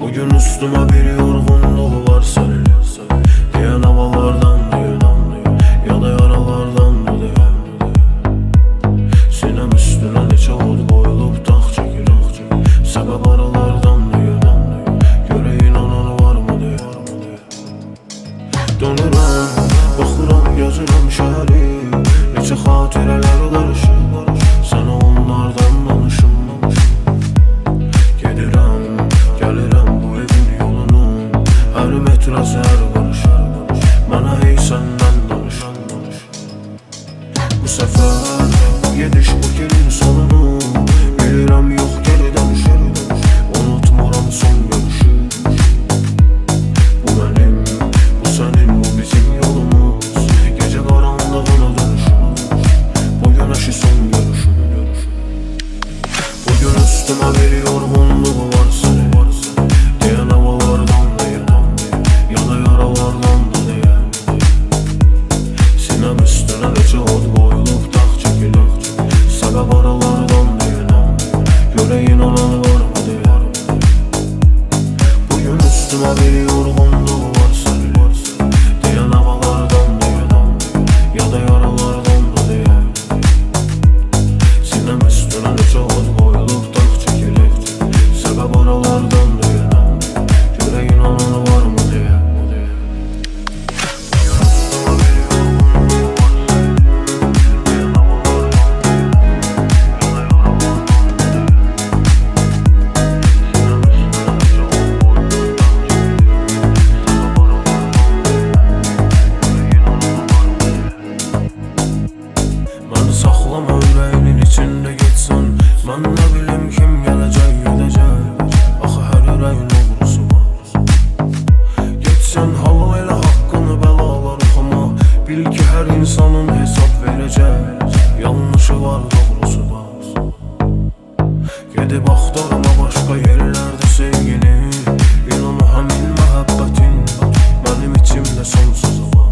Bugün üstüme bir yorgunluğu var sarılıyor Diyen havalardan diyor damlıyor Ya da yaralardan doluyor Sinem üstüne ne çavur koyulup tak çekil ah çekil. Sebep aralardan diyor damlıyor Göre inanan var mı diyor Dönürüm, bakıram, gözürüm şəhəri Neçə xatirələr qarışır bu sefer Yediş bu kelin sonu. veriyorum Gidip aktar ama başka yerlerde sevgili. İnanı hemen muhabbetin Benim içimde sonsuz ama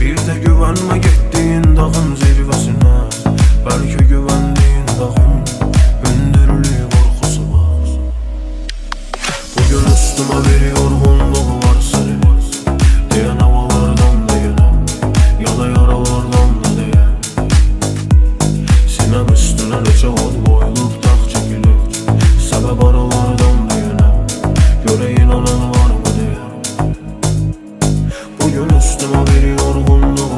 Bir de güvenme git. Boynum tak çekilir Sebep aralardan düğüne Göre inanan var mı diye. Bugün üstüme bir yorgunluk